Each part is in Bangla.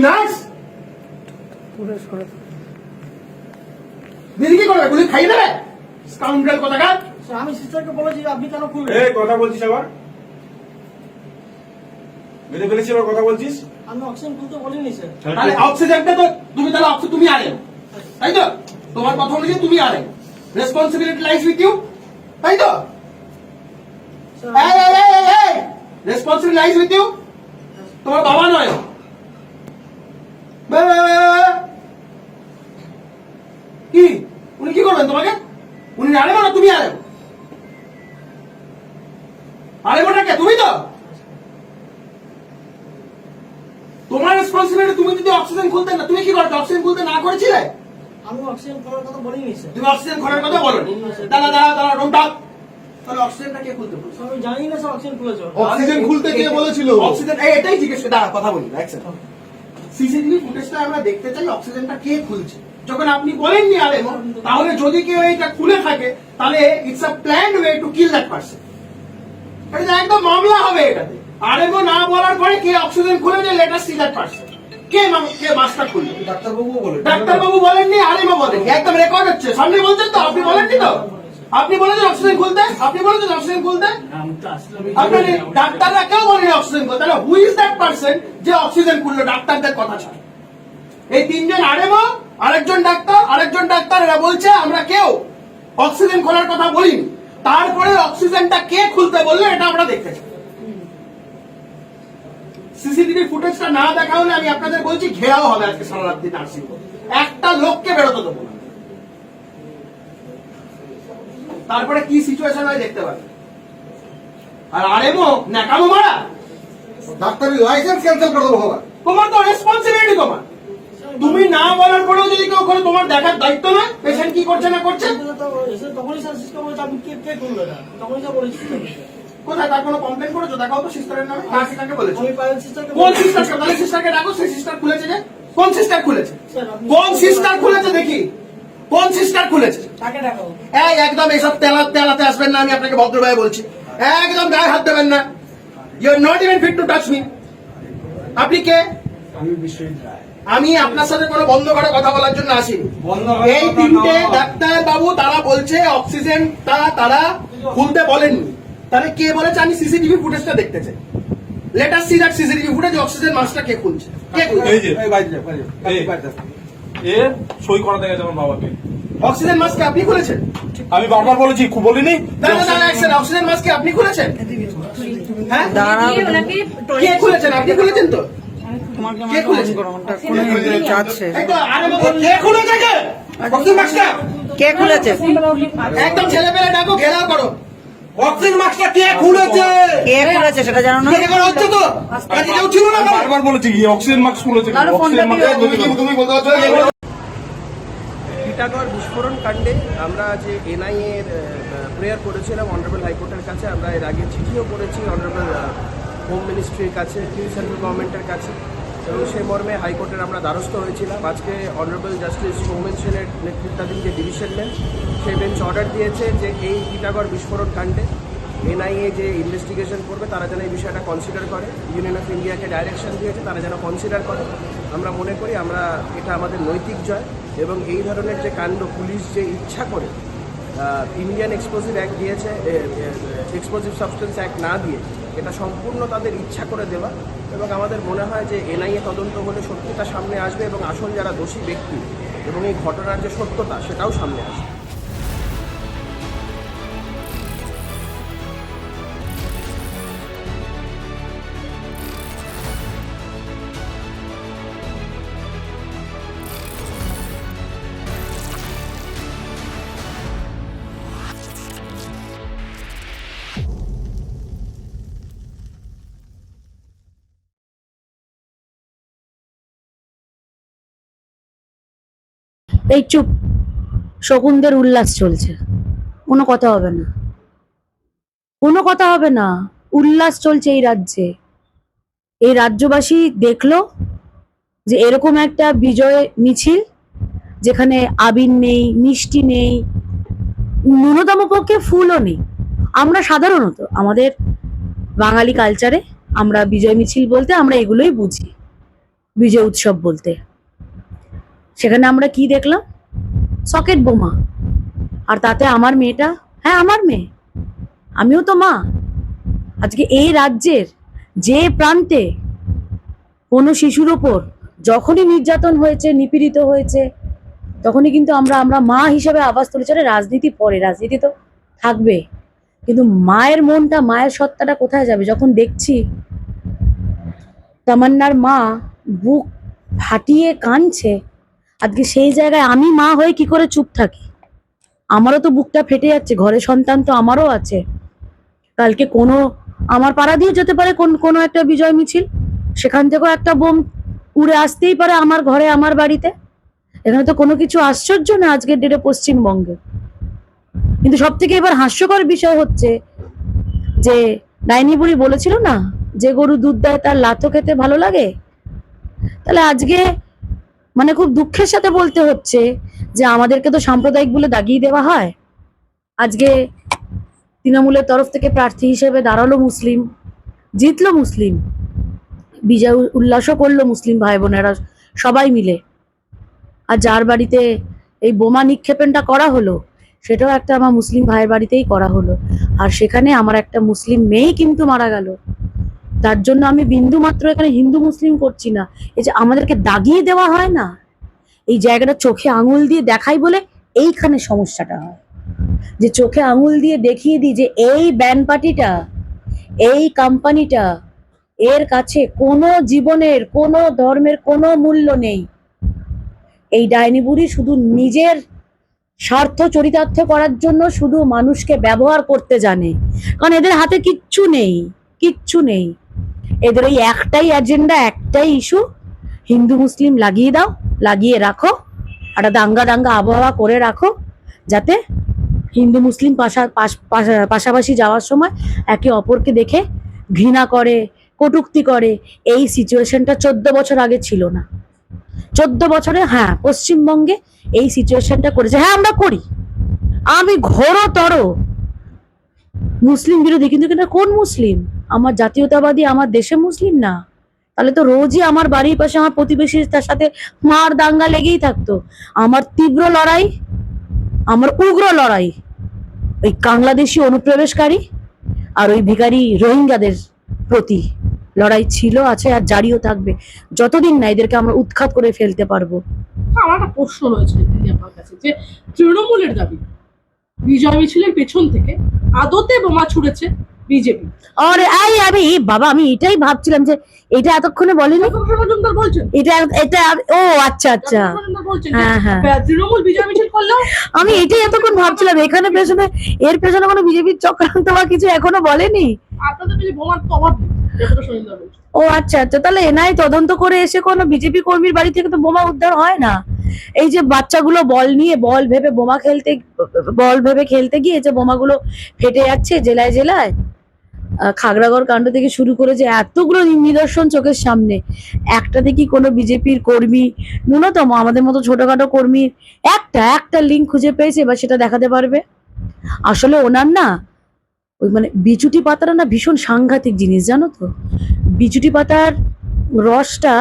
তুমি নার্স দিদি কি করবে গুলি খাইয়ে দেবে স্কাউন্ডাল কোথাকার আমি সিস্টারকে বলেছি আপনি কেন খুললেন এই কথা বলছিস আবার মেরে ফেলেছি আবার কথা বলছিস আমি অক্সিজেন খুলতে বলিনি স্যার তাহলে অক্সিজেনটা তো তুমি তাহলে অক্সিজেন তুমি আনেন তাই তো তোমার কথা অনুযায়ী তুমি আনেন রেসপন্সিবিলিটি লাইস উইথ ইউ তাই তো রেসপন্সিবিলিটি লাইস উইথ ইউ তোমার বাবা নয় বে, বে, বে, বে, বে। কি উনি কি করবেন তোমাকে উনি আনেব না তুমি আনেব আনেবটা কে তুমি তো তোমার রেসপন্সিবিলিটি তুমি যদি অক্সিজেন খুলতে না তুমি কি করতে অক্সিজেন খুলতে না করেছিলে? আমি অক্সিজেন খোলার কথা বলিনি স্যার। তুমি অক্সিজেন খোলার কথা বলো। দাঁড়া দাঁড়া দাঁড়া রুম ডাক তাহলে অক্সিজেনটা কে খুলতে বলছে? আমি জানি না স্যার অক্সিজেন খুলেছে। অক্সিজেন খুলতে কে বলেছিল? অক্সিজেন এটাই জিজ্ঞেস দাঁড়া কথা বলি এক সেকেন্ড সিসিটিভি ফুটেজটা আমরা দেখতে চাই অক্সিজেনটা কে খুলছে? যখন আপনি বলেননি আরে তাহলে যদি কেউ এটা খুলে থাকে তাহলে it's a plan way to kill that person এটা একদম মামলা হবে এটাতে। আরেমো না বলার পরে কে অক্সিজেন খুলে খুলেছে লেটার সি দ্যাট পারসন কে কে মাস্টার খুললো ডাক্তারবাবু বলে ডাক্তারবাবু বলেননি আরেমো বলেন একদম রেকর্ড হচ্ছে। সামনে বলছেন তো আপনি বলেননি তো? আপনি বলেছেন অক্সিজেন খুলতে? আপনি বলেছেন অক্সিজেন খুলতে? আপনার ডাক্তাররা কেউ বলেনি অক্সিজেন খুলতে। তাহলে হু ইজ দ্যাট পার্সন যে অক্সিজেন খুললো? ডাক্তারদের কথা ছাড়া। এই তিনজন আরেমো আরেকজন ডাক্তার আরেকজন ডাক্তার এরা বলছে আমরা কেউ অক্সিজেন খোলার কথা বলিনি। তারপরে অক্সিজেনটা কে খুলতে বলল এটা আমরা দেখতে চাই। সিসিটিভি ফুটেজটা না দেখা হলে আমি আপনাদের বলছি ঘেরাও হবে আজকে সারা রাত্রি নার্সিং একটা লোককে বেরোতে দেবো না। তারপরে কি সিচুয়েশন হয় দেখতে পাবে আর আরেমো ন্যাকামো মারা। ডাক্তারের লাইসেন্স ক্যান্সেল করে দেবো বাবা। তোমার তো রেসপন্সিবিলিটি তোমার। তুমি না বলার পরেও যদি কেউ করে তোমার দেখার দায়িত্ব না পেশেন্ট কি করছে না করছে? তখনই স্যার সিস্টার বলেছে আপনি কে কে খুললো এটা? তখনই স্যার বলেছি। কোথায় তার কোনো কমপ্লেন করেছ? দেখাও তো সিস্টারের নামে। কার সিস্টারকে বলেছ? আমি প্রাইভেট সিস্টারকে কোন সিস্টারকে তাহলে সিস্টারকে ডাকো সেই সিস্টার খুলেছে যে। কোন সিস্টার খুলেছে? কোন সিস্টার খুলেছে দেখি। কোন সিস্টার খুলেছে? এই একদম এইসব তেলা তেলাতে আসবেন না আমি আপনাকে ভদ্রভাবে বলছি। একদম গায়ে হাত দেবেন না। You are not even fit to touch me আপনি কে? আমি বিশ্বজিৎ রায়। আমি আপনার সাথে কোনো বন্ধ করে কথা বলার জন্য বন্ধ এই তিনটে ডাক্তার বাবু তারা বলছে অক্সিজেনটা তারা খুলতে বলেননি। তাহলে কে বলেছে আমি সিসিটিভি ফুটেজটা দেখতে চাই let us see that CCTV footage oxygen মাস্কটা কে খুলছে? কে খুলছে? এই যে এই বাইরে যা, বাইরে যা, এই। বাইরে যা। এ সই করাতে গেছে আমার বাবাকে। অক্সিজেন মাস্ক আপনি খুলেছেন? আমি বারবার বলেছি খুব বলিনি? দাঁড়া দাঁড়া এক সেকেন্ড, অক্সিজেন মাস্ক কি আপনি খুলেছেন? হ্যাঁ ওনাকে কে খুলেছেন? আপনি খুলেছেন তো? তোমাকে কে খুলেছে যাচ্ছে এই তো, আরে বাবা, কে খুলেছে কে অক্সিজেন মাস্কটা কে খুলেছে? একদম ছেলে পেলে ডাকো ঘেরাও করো। অক্সিজেন মাস্কটা কে খুলেছে? কে খুলেছে সেটা জানো না? হচ্ছে তো? আজকে কেউ ছিল না বারবার বলেছি কি অক্সিজেন মাস্ক খুলেছে অক্সিজেন মাস্ক তুমি বলতে পারছ? টিটাগড় বিস্ফোরণ কাণ্ডে আমরা যে এনআইএ এর প্রেয়ার করেছিলাম অনারেবল হাইকোর্টের কাছে। আমরা এর আগে চিঠিও করেছি অনারেবল হোম মিনিস্ট্রির কাছে সেন্ট্রাল গভর্নমেন্টের কাছে। এবং সেই মর্মে হাইকোর্টের আমরা দ্বারস্থ হয়েছিলাম। আজকে অনারেবল জাস্টিস সৌমেন সেনের নেতৃত্বাধীন যে ডিভিশন বেঞ্চ সেই বেঞ্চ অর্ডার দিয়েছে যে এই টিটাগড় বিস্ফোরণ কাণ্ডে এনআইএ যে ইনভেস্টিগেশন করবে, তারা যেন এই বিষয়টা কনসিডার করে। ইউনিয়ন অফ ইন্ডিয়াকে ডাইরেকশন দিয়েছে, তারা যেন কনসিডার করে। আমরা মনে করি আমরা, এটা আমাদের নৈতিক জয় এবং এই ধরনের যে কাণ্ড পুলিশ যে ইচ্ছা করে ইন্ডিয়ান এক্সপ্লোসিভ অ্যাক্ট দিয়েছে এক্সপ্লোসিভ সাবস্টেন্স অ্যাক্ট না দিয়ে, এটা সম্পূর্ণ তাদের ইচ্ছা করে দেওয়া। এবং আমাদের মনে হয় যে এনআইএ তদন্ত হলে সত্যতা সামনে আসবে এবং আসল যারা দোষী ব্যক্তি এবং এই ঘটনার যে সত্যতা সেটাও সামনে আসবে। এই চুপ। শকুনদের উল্লাস চলছে। কোনো কথা হবে না। কোনো কথা হবে না। উল্লাস চলছে এই রাজ্যে। এই রাজ্যবাসী দেখল যে এরকম একটা বিজয় মিছিল, যেখানে আবির নেই, মিষ্টি নেই, ন্যূনতম পক্ষে ফুলও নেই। আমরা সাধারণত আমাদের বাঙালি কালচারে আমরা বিজয় মিছিল বলতে আমরা এগুলোই বুঝি। বিজয় উৎসব বলতে। সেখানে আমরা কি দেখলাম? সকেট বোমা। আর তাতে আমার মেয়েটা হ্যাঁ আমার মেয়ে। আমিও তো মা। আজকে এই রাজ্যের যে প্রান্তে কোনো শিশুর ওপর যখনই নির্যাতন হয়েছে, নিপীড়িত হয়েছে, তখনই কিন্তু আমরা আমরা মা হিসেবে আওয়াজ তুলেছি। রাজনীতি পরে, রাজনীতি তো থাকবে। কিন্তু মায়ের মনটা, মায়ের সত্তাটা কোথায় যাবে? যখন দেখছি তামান্নার মা বুক ফাটিয়ে কাঁদছে আজকে সেই জায়গায় আমি মা হয়ে কি করে চুপ থাকি? আমারও তো বুকটা ফেটে যাচ্ছে, ঘরে সন্তান তো আমারও আছে। কালকে কোনো, আমার পাড়া দিয়ে যেতে পারে কোন, কোনো একটা বিজয় মিছিল। সেখান থেকেও একটা বোম উড়ে আসতেই পারে আমার ঘরে, আমার বাড়িতে। এখানে তো কোনো কিছু আশ্চর্য না আজকের ডেটে পশ্চিমবঙ্গে। কিন্তু সব থেকে এবার হাস্যকর বিষয় হচ্ছে যে, ডাইনি বুড়ি বলেছিল না যে গরু দুধ দেয় তার লাথো খেতে ভালো লাগে? তাহলে আজকে মানে খুব দুঃখের সাথে বলতে হচ্ছে যে আমাদেরকে তো সাম্প্রদায়িক বলে দাগিয়ে দেওয়া হয়। আজকে তৃণমূলের তরফ থেকে প্রার্থী হিসেবে দাঁড়াল মুসলিম, জিতলো মুসলিম, বিজয় উল্লাসও করল মুসলিম ভাই বোনেরা সবাই মিলে। আর যার বাড়িতে এই বোমা নিক্ষেপণটা করা হলো, সেটাও একটা আমার মুসলিম ভাইয়ের বাড়িতেই করা হলো। আর সেখানে আমার একটা মুসলিম মেয়ে কিন্তু মারা গেল। তার জন্য আমি বিন্দু মাত্র এখানে হিন্দু মুসলিম করছি না। এই যে আমাদেরকে দাগিয়ে দেওয়া হয় না, এই জায়গাটা চোখে আঙুল দিয়ে দেখাই বলে এইখানে সমস্যাটা হয়। যে চোখে আঙুল দিয়ে দেখিয়ে দিই যে এই ব্যান্ড পার্টিটা এই কোম্পানিটা, এর কাছে কোনো জীবনের, কোনো ধর্মের কোনো মূল্য নেই। এই ডাইনি বুড়ি শুধু নিজের স্বার্থ চরিতার্থ করার জন্য শুধু মানুষকে ব্যবহার করতে জানে। কারণ এদের হাতে কিচ্ছু নেই কিচ্ছু নেই। এদের ওই একটাই এজেন্ডা একটাই ইস্যু হিন্দু, মুসলিম লাগিয়ে দাও, লাগিয়ে রাখো। একটা দাঙ্গা দাঙ্গা আবহাওয়া করে রাখো, যাতে হিন্দু, মুসলিম পাশা, পাশা- পাশাপাশি যাওয়ার সময় একে অপরকে দেখে ঘৃণা করে, কটূক্তি করে। এই সিচুয়েশনটা চোদ্দ বছর আগে ছিল না। চোদ্দ বছরে হ্যাঁ পশ্চিমবঙ্গে এই সিচুয়েশনটা করেছে। হ্যাঁ আমরা করি। আমি ঘোরতর মুসলিম বিরোধী, কিন্তু কোন মুসলিম? আমার জাতীয়তাবাদী আমার দেশে মুসলিম না। তাহলে তো রোজই আমার বাড়ির পাশে, আমার প্রতিবেশীর তার সাথে মার দাঙ্গা লেগেই থাকতো। আমার তীব্র লড়াই, আমার উগ্র লড়াই, ওই বাংলাদেশি অনুপ্রবেশকারী আর ওই ভিখারি রোহিঙ্গাদের প্রতি লড়াই ছিল, আছে আর জারিও থাকবে। যতদিন না এদেরকে আমরা উৎখাত করে ফেলতে পারব। আমার প্রশ্ন রয়েছে আপনার কাছে, যে তৃণমূলের দাবি, বিজয় মিছিলের পেছন থেকে আদতে বোমা ছুড়েছে বিজেপি। আরে এই আমি বাবা আমি এটাই ভাবছিলাম যে এটা এতক্ষণে বলেনি? ডক্টর মজুমদার বলছেন। এটা এটা ও আচ্ছা আচ্ছা। হ্যাঁ, হ্যাঁ। তৃণমূল বিজয় মিছিল করলেও আমি এটাই এতক্ষণ ভাবছিলাম এখানে পেছনে এর পেছনে কোনো বিজেপির চক্রান্ত বা কিছু এখনও বলেনি? আপনাদের কাছে বোমার তো অভাব নেই ডক্টর সহিন্দর বলছেন। ও আচ্ছা আচ্ছা তাহলে এনআই তদন্ত করে এসে কোনো বিজেপি কর্মীর বাড়ি থেকে তো বোমা উদ্ধার হয় না? এই যে বাচ্চাগুলো বল নিয়ে বল ভেবে বোমা খেলতে বল ভেবে খেলতে গিয়ে যে বোমাগুলো ফেটে যাচ্ছে জেলায় জেলায় খাগড়াগড় কাণ্ড থেকে শুরু করে যে এতগুলো নিদর্শন চোখের সামনে, একটা দেখি কোনো বিজেপির কর্মী, ন্যূনতম আমাদের মতো ছোটখাটো কর্মীর একটা একটা লিঙ্ক খুঁজে পেয়েছে বা সেটা দেখাতে পারবে। আসলে ওনার না, ওই মানে বিচুটি পাতাটা না ভীষণ সাংঘাতিক জিনিস, জানো তো? বিচুটি পাতার রসটা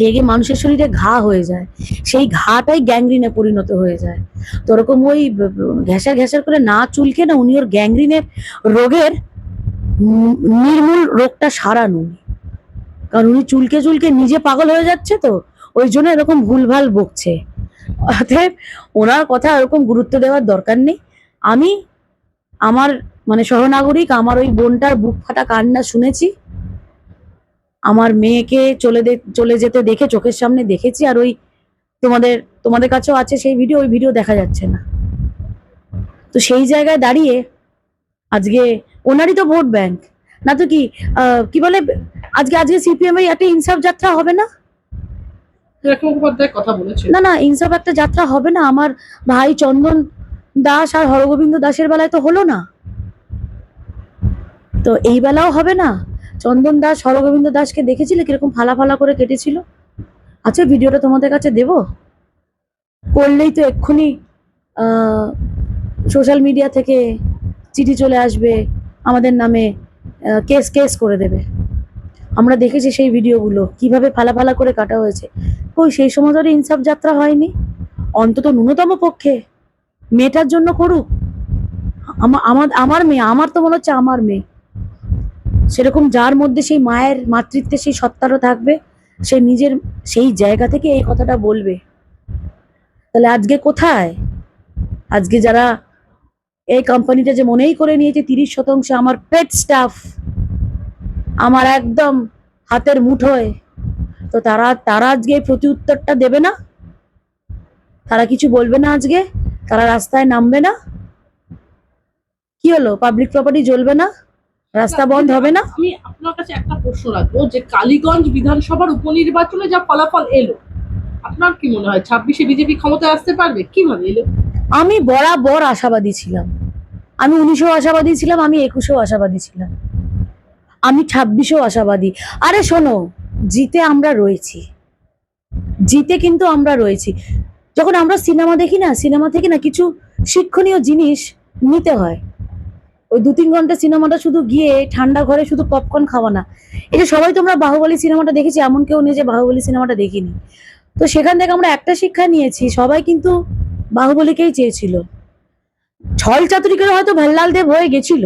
লেগে মানুষের শরীরে ঘা হয়ে যায়। সেই ঘাটাই গ্যাংরিনে পরিণত হয়ে যায়। তো ওরকম ওই ঘেঁষার ঘেঁষার করে না চুলকে না উনি ওর গ্যাংরিনের রোগের নির্মূল রোগটা সারানো। কারণ উনি চুলকে চুলকে নিজে পাগল হয়ে যাচ্ছে তো, ওই জন্য এরকম ভুলভাল বকছে। অতএব ওনার কথা এরকম গুরুত্ব দেওয়ার দরকার নেই। আমি আমার মানে সহনাগরিক, আমার ওই বোনটার বুক ফাটা কান্না শুনেছি। আমার মেয়েকে চলে চলে যেতে দেখে, চোখের সামনে দেখেছি, আর ওই তোমাদের তোমাদের কাছেও আছে সেই ভিডিও, ওই ভিডিও দেখা যাচ্ছে না। তো সেই জায়গায় দাঁড়িয়ে আজকে ওনারই তো ভোট ব্যাংক না তো কি কি বলে আজকে আজকে সিপিএম এর একটা ইনসাফ যাত্রা হবে না? কথা না না ইনসাফ একটা যাত্রা হবে না। আমার ভাই চন্দন দাস আর হরগোবিন্দ দাসের বেলায় তো হলো না। তো এই বেলাও হবে না। চন্দন দাস হরগোবিন্দ দাসকে দেখেছিলে? কীরকম ফালা ফালা করে কেটেছিল? আচ্ছা ভিডিওটা তোমাদের কাছে দেব? করলেই তো এক্ষুনি সোশ্যাল মিডিয়া থেকে চিঠি চলে আসবে। আমাদের নামে কেস কেস করে দেবে। আমরা দেখেছি সেই ভিডিওগুলো, কীভাবে ফালা ফালা করে কাটা হয়েছে। কই, সেই সময় ধরে ইনসাফ যাত্রা হয়নি? অন্তত ন্যূনতম পক্ষে। মেয়েটার জন্য করুক। আমার আমার মেয়ে, আমার তো মনে হচ্ছে আমার মেয়ে। সেরকম যার মধ্যে সেই মায়ের মাতৃত্বের সেই সত্তারও থাকবে, সে নিজের সেই জায়গা থেকে এই কথাটা বলবে। তাহলে আজকে কোথায়? আজকে যারা এই কোম্পানিটা যে মনেই করে নিয়েছে তিরিশ শতাংশ আমার পেট স্টাফ আমার একদম হাতের মুঠোয়। তো তারা তারা আজকে এই প্রতি উত্তরটা দেবে না? তারা কিছু বলবে না আজকে? তারা রাস্তায় নামবে না? কি হলো? পাবলিক প্রপার্টি জ্বলবে না? রাস্তা বন্ধ হবে না? আমি আপনার কাছে একটা প্রশ্ন রাখব যে কালীগঞ্জ বিধানসভার উপনির্বাচনে যা ফলাফল এলো আপনার কি মনে হয়? ছাব্বিশে বিজেপি ক্ষমতায় আসতে পারবে? কীভাবে এলো? আমি বরাবর আশাবাদী ছিলাম। আমি উনিশেও আশাবাদী ছিলাম, আমি একুশেও আশাবাদী ছিলাম। আমি ছাব্বিশেও আশাবাদী। আরে শোনো, জিতে আমরা রয়েছি। জিতে কিন্তু আমরা রয়েছি। যখন আমরা সিনেমা দেখি না, সিনেমা থেকে না কিছু শিক্ষণীয় জিনিস নিতে হয়। ওই দু তিন ঘণ্টা সিনেমাটা শুধু গিয়ে ঠান্ডা ঘরে শুধু পপকর্ন খাওয়া না। এটা সবাই তোমরা বাহুবলী সিনেমাটা দেখেছি, এমন কেউ নেই যে বাহুবলী সিনেমাটা দেখিনি। তো সেখান থেকে আমরা একটা শিক্ষা নিয়েছি, সবাই কিন্তু বাহুবলীকেই চেয়েছিল। ছল চাতুরিকের হয়তো ভাল্লাল দেব হয়ে গেছিল,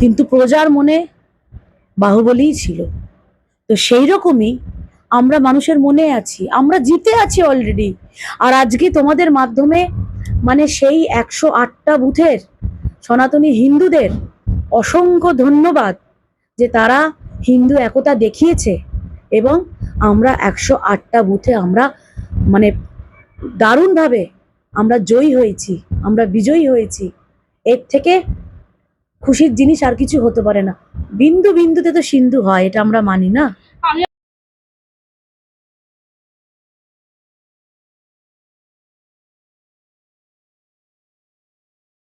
কিন্তু প্রজার মনে বাহুবলীই ছিল। তো সেই রকমই আমরা মানুষের মনে আছি, আমরা জিতে আছি অলরেডি আর আজকে তোমাদের মাধ্যমে মানে সেই একশো আটটা বুথের সনাতনী হিন্দুদের অসংখ্য ধন্যবাদ যে তারা হিন্দু একতা দেখিয়েছে এবং আমরা একশো আটটা বুথে আমরা মানে দারুণভাবে আমরা জয়ী হয়েছি। আমরা বিজয়ী হয়েছি। এর থেকে খুশির জিনিস আর কিছু হতে পারে না। বিন্দু বিন্দুতে তো সিন্ধু হয়, এটা আমরা মানি না।